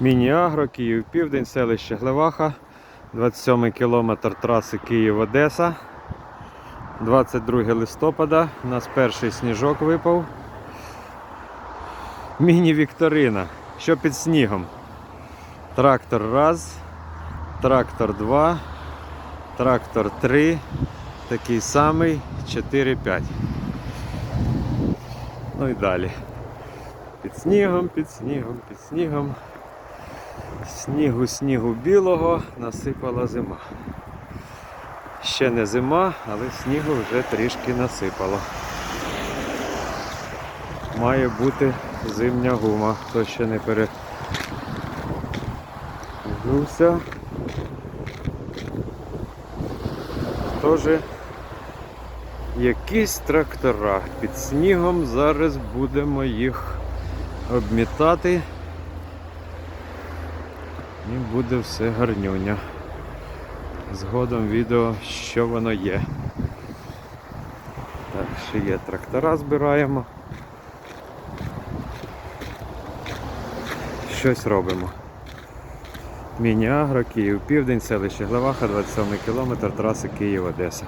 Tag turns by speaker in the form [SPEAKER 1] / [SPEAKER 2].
[SPEAKER 1] Міні-Агро, Київ Південь, селище Глеваха, 27 кілометр траси Київ-Одеса. 22 листопада. У нас перший сніжок випав. Міні-вікторина. Що під снігом? Трактор раз, трактор 2, трактор 3, такий самий 4-5. Ну і далі. Під снігом, під снігом, під снігом. Снігу, снігу білого насипала зима. Ще не зима, але снігу вже трішки насипало. Має бути зимня гума, хто ще не перегнувся. Тож якісь трактора під снігом. Зараз будемо їх обмітати. І буде все гарнюня. Згодом відео, що воно є. Так, ще є трактора збираємо. Щось робимо. Міні-Агро, Київ Південь, селище Главаха, 27 кілометр, траси Київ-Одеса.